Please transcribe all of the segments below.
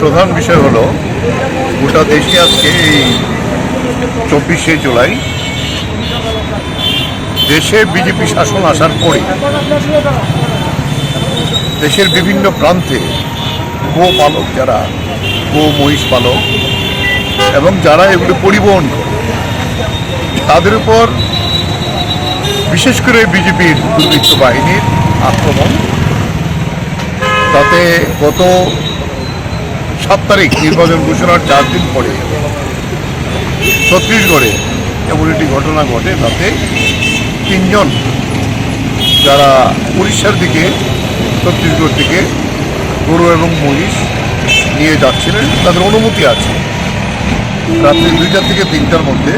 প্রধান বিষয় হলো, গোটা দেশে আজকে এই চব্বিশে জুলাই দেশে বিজেপি শাসন আসার পরে দেশের বিভিন্ন প্রান্তে গো পালক যারা, গো মহিষ পালক এবং যারা এগুলো পরিবহন করে, তাদের উপর বিশেষ করে বিজেপির দুর্বৃত্ত বাহিনীর আক্রমণ, তাতে গত সাত তারিখ নির্বাচন ঘোষণার চার দিন পরে ছত্তিশগড়ে এমন একটি ঘটনা ঘটে তাতে তিনজন যারা উড়িষ্যার দিকে, ছত্তিশগড় থেকে গরু এবং মহিষ নিয়ে যাচ্ছিলেন, তাদের অনুমতি আছে। রাত্রি দুইটা থেকে তিনটার মধ্যে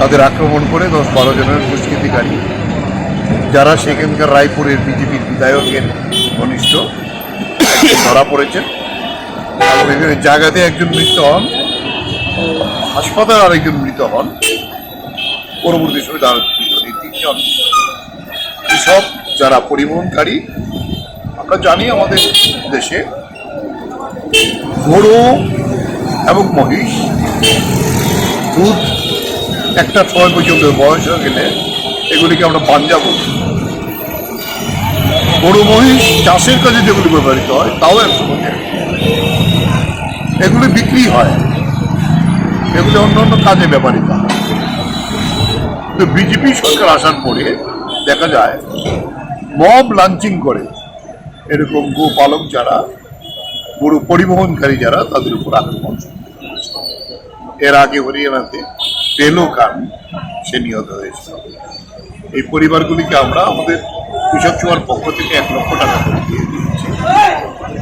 তাদের আক্রমণ করে দশ বারো জনের দুষ্কৃতিকারী, যারা সেখানকার রায়পুরের বিজেপির বিধায়কের ঘনিষ্ঠ ধরা পড়েছেন এখানে জায়গাতে একজন মৃত হন, হাসপাতালে আরেকজন মৃত হন। পরবর্তী সময় তারা তিনজন। কৃষক যারা পরিবহনকারী, আমরা জানি আমাদের দেশে গরু এবং মহিষ, দুধ একটা সময় পর্যন্ত বয়স হয়ে গেলে এগুলিকে আমরা পাঞ্জা বলি। গরু মহিষ চাষের কাজে যেগুলি ব্যবহৃত হয়, তাও একশো এগুলি বিক্রি হয়। এগুলি অন্য অন্য কাজে ব্যবহৃত হয়। তো বিজেপি সরকার আসার পরে দেখা যায়, মব লাঞ্চিং করে। এরকম গো পালক যারা গরু পরিবহনকারী যারা, তাদের উপর আক্রমণ এর আগে হরিয়ানাতে পেল খান সে নিহত হয়েছিল এই পরিবারগুলিকে আমরা আমাদের কৃষক সভার পক্ষ থেকে এক লক্ষ টাকা করে দিয়ে দিয়েছি।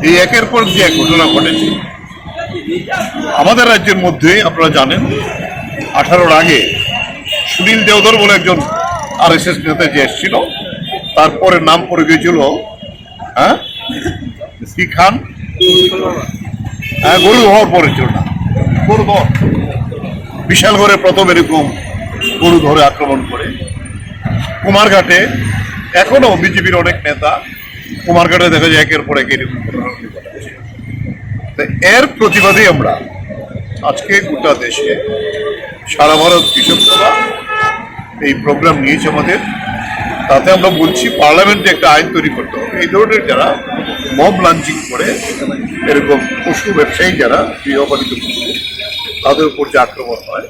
এই একের পর যে এক ঘটনা ঘটেছে, আমাদের রাজ্যের মধ্যে আপনারা জানেন, আঠারোর আগে সুনীল দেওধর বলে একজন আর এস এস নেতা যে এসেছিল, তারপরে নাম পড়ে গিয়েছিল হ্যাঁ? শ্রী খান? হ্যাঁ গরু হওয়ার পরে ছিল না, গরু ধর। বিশাল প্রথম এরকম গরু ধরে আক্রমণ করে। কুমারঘাটে এখনও বিজেপির অনেক নেতা কুমারঘাটে দেখা যায় একের পর এক। তো এর প্রতিবাদে আমরা আজকে গোটা দেশে সারা ভারত কৃষক সভা এই প্রোগ্রাম নিয়েছে আমাদের। তাতে আমরা বলছি পার্লামেন্টে একটা আইন তৈরি করতে হবে। এই ধরনের যারা মব লাঞ্চিং করে, এরকম পশু ব্যবসায়ী যারা গৃহপালিত পশু, তাদের উপর যে আক্রমণ হয়,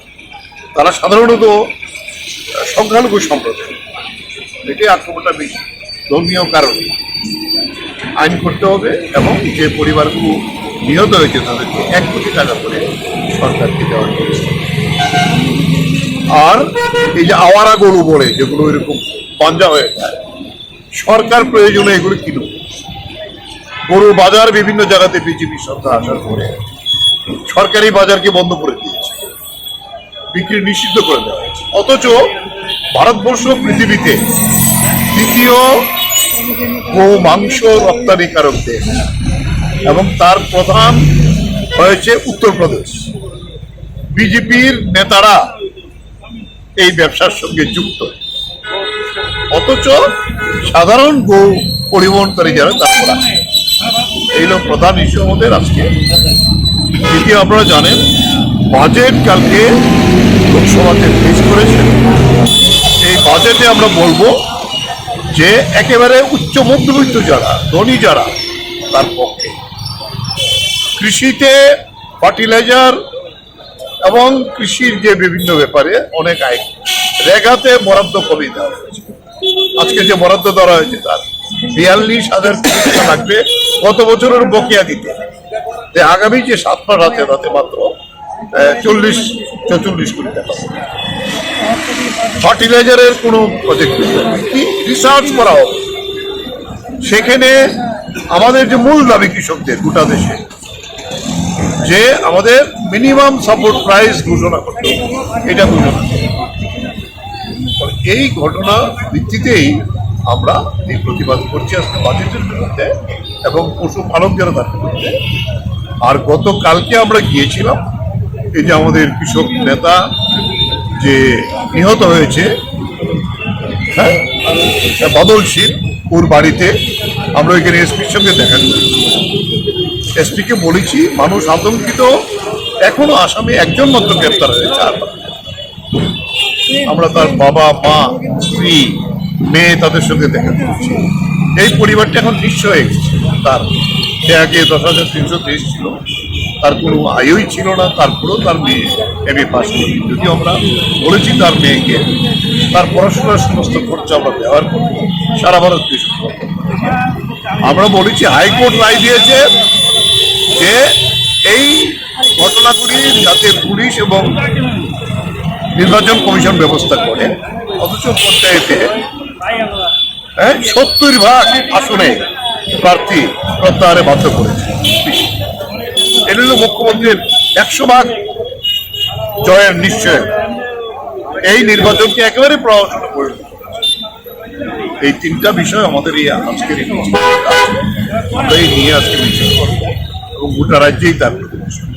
তারা সাধারণত সংখ্যালঘু সম্প্রদায়। এটাই আক্রমণটা বেশি। ধর্মীয় কারণে। আইন করতে হবে এবং যে পরিবারগুলো নিহত হয়েছে তাদেরকে এক কোটি টাকা করে সরকারকে দেওয়া হয়েছে। আর এই যে আওয়ারা গরু বলে, যেগুলো এরকম পাঞ্জা হয়ে যায়, সরকার প্রয়োজনে এগুলো কিনুক। গরু বাজার বিভিন্ন জায়গাতে বিজেপি সরকার আসার পরে সরকারি বাজারকে বন্ধ করে দিয়েছে। বিক্রি নিষিদ্ধ করে দেওয়া হয়েছে। অথচ ভারতবর্ষ পৃথিবীতে দ্বিতীয় গো মাংস রপ্তানিকারক দেশ এবং তার প্রধান হয়েছে উত্তরপ্রদেশ। বিজেপির নেতারা এই ব্যবসার সঙ্গে যুক্ত। অথচ সাধারণ গো পরিবহনকারী যারা, তারা এই হলো প্রধান ইস্যু আমাদের আজকে। দ্বিতীয় আপনারা জানেন বাজেট কালকে লোকসভাতে পেশ করেছেন এই বাজেটে আমরা বলব যে একেবারে উচ্চ মধ্যবিত্ত যারা, ধনী যারা, তার পক্ষে। কৃষিতে ফার্টিলাইজার এবং কৃষির যে বিভিন্ন ব্যাপারে অনেক আয় রেগাতে বরাদ্দ কমিয়ে দেওয়া হয়েছে। আজকে যে বরাদ্দ দেওয়া হয়েছে তার বিয়াল্লিশ হাজার টাকা লাগবে গত বছরের বকেয়া দিতে। যে আগামী যে সাত মাস আছে তাতে মাত্র চল্লিশ, চৌচল্লিশ কোটি টাকা। ফার্টিলাইজারের কোনো প্রজেক্ট কি? রিসার্চ করা হবে সেখানে আমাদের যে মূল দাবি কৃষকদের গোটা দেশে, যে আমাদের মিনিমাম সাপোর্ট প্রাইস ঘোষণা করতে। এটা ঘোষণা। এই ঘটনা ভিত্তিতেই আমরা এই প্রতিবাদ করছি আজকে বাজেটের বিরুদ্ধে এবং পশুপালক যারা তার বিরুদ্ধে। আর গতকালকে আমরা গিয়েছিলাম, এই যে আমাদের কৃষক নেতা যে নিহত হয়েছে হ্যাঁ বদল শীল ওর বাড়িতে। আমরা ওইখানে এসপির সঙ্গে দেখা করেছি এসপিকে বলেছি, মানুষ আতঙ্কিত। এখনও আসামে একজন মাত্র গ্রেপ্তার হয়েছে আর আমরা তার বাবা, মা, স্ত্রী, মেয়ে তাদের সঙ্গে দেখা করছি। এই পরিবারটা এখন নিঃস্ব হয়ে গেছে। তার সে আগে দশ হাজার তিনশো তেইশ ছিল। তার কোনো আয়ই ছিল না, তারপরেও তার মেয়ে এম এ পাস করি যদিও আমরা বলেছি তার মেয়েকে তার পড়াশোনার সমস্ত খরচা আমরা ব্যবহার করব সারা ভারত আমরা বলেছি, হাইকোর্ট রায় দিয়েছে যে এই ঘটনাগুলি যাতে পুলিশ এবং নির্বাচন কমিশন ব্যবস্থা করে, অথচ পঞ্চায়েতে হ্যাঁ সত্তর ভাগ আসনে প্রার্থী প্রত্যাহারে বাধ্য করেছে। এটা হলো মুখ্যমন্ত্রীর একশো ভাগ জয়ের নিশ্চয়। এই নির্বাচনকে একেবারে প্রহসন করবে এই তিনটা বিষয় আমাদের এই আজকের এই নিয়ে আজকে মিছিল করব। এবং গোটা রাজ্যেই তার প্রতিবেশন